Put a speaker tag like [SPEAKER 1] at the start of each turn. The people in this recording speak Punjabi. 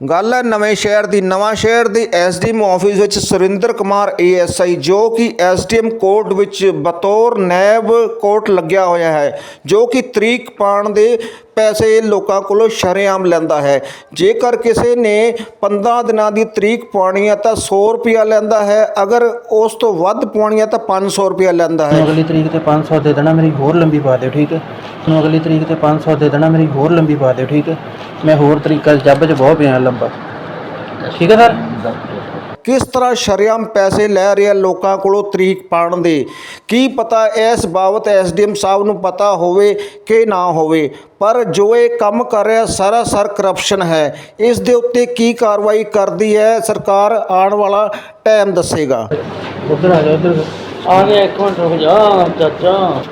[SPEAKER 1] ਗੱਲ ਹੈ ਨਵੇਂ ਸ਼ਹਿਰ ਦੀ, ਨਵਾਂ ਸ਼ਹਿਰ ਦੀ ਐਸਡੀਐਮ ਆਫਿਸ ਵਿੱਚ ਸੁਰਿੰਦਰ ਕੁਮਾਰ ਏਐਸਆਈ, ਜੋ ਕਿ ਐਸਡੀਐਮ ਕੋਰਟ ਵਿੱਚ ਬਤੌਰ ਨੈਬ ਕੋਰਟ ਲੱਗਿਆ ਹੋਇਆ ਹੈ, ਜੋ ਕਿ ਤਰੀਕ ਪਾਣ ਦੇ ਪੈਸੇ ਲੋਕਾਂ ਕੋਲੋਂ ਸ਼ਰੇਆਮ ਲੈਂਦਾ ਹੈ। ਜੇਕਰ ਕਿਸੇ ਨੇ 15 ਦਿਨਾਂ ਦੀ ਤਰੀਕ ਪਾਉਣੀ ਹੈ ਤਾਂ 100 ਰੁਪਿਆ ਲੈਂਦਾ ਹੈ। ਅਗਰ ਉਸ ਤੋਂ ਵੱਧ ਪਾਉਣੀ ਹੈ ਤਾਂ 500 ਰੁਪਿਆ ਲੈਂਦਾ ਹੈ।
[SPEAKER 2] ਅਗਲੀ ਤਰੀਕ ਤੇ 500 ਦੇ ਦੇਣਾ, ਮੇਰੀ ਹੋਰ ਲੰਬੀ ਪਾ ਦਿਓ ਠੀਕ ਹੈ? ਤੁਹਾਨੂੰ ਅਗਲੀ ਤਰੀਕ ਤੇ 500 ਦੇ ਦੇਣਾ, ਮੇਰੀ ਹੋਰ ਲੰਬੀ ਪਾ ਦਿਓ ਠੀਕ ਹੈ? ਮੈਂ ਹੋਰ ਤਰੀਕਾ ਜੱਬ 'ਚ ਬਹੁਤ ਪਿਆ, ਲੰਬਾ। ਠੀਕ ਹੈ, ਸਰ?
[SPEAKER 1] ਕਿਸ ਤਰ੍ਹਾਂ ਸ਼ਰੇਆਮ ਪੈਸੇ ਲੈ ਰਿਹਾ ਲੋਕਾਂ ਕੋਲੋਂ ਤਰੀਕ ਪਾਣ ਦੇ? ਕੀ ਪਤਾ ਇਸ ਬਾਬਤ ਐਸਡੀਐਮ ਸਾਹਿਬ ਨੂੰ ਪਤਾ ਹੋਵੇ ਕਿ ਨਾ ਹੋਵੇ? ਪਰ ਜੋ ਇਹ ਕੰਮ ਕਰ ਰਿਹਾ ਸਾਰਾ ਸਰ ਕਰਪਸ਼ਨ ਹੈ। ਇਸ ਦੇ ਉੱਤੇ ਕੀ ਕਾਰਵਾਈ ਕਰਦੀ ਹੈ ਸਰਕਾਰ? ਆਉਣ ਵਾਲਾ ਟਾਈਮ ਦੱਸੇਗਾ।
[SPEAKER 2] ਉਧਰ ਆ ਜਾ, ਉਧਰ ਆ ਗਿਆ, ਇੱਕ ਮਿੰਟ ਰੁਕ ਜਾ, ਚਾਚਾ।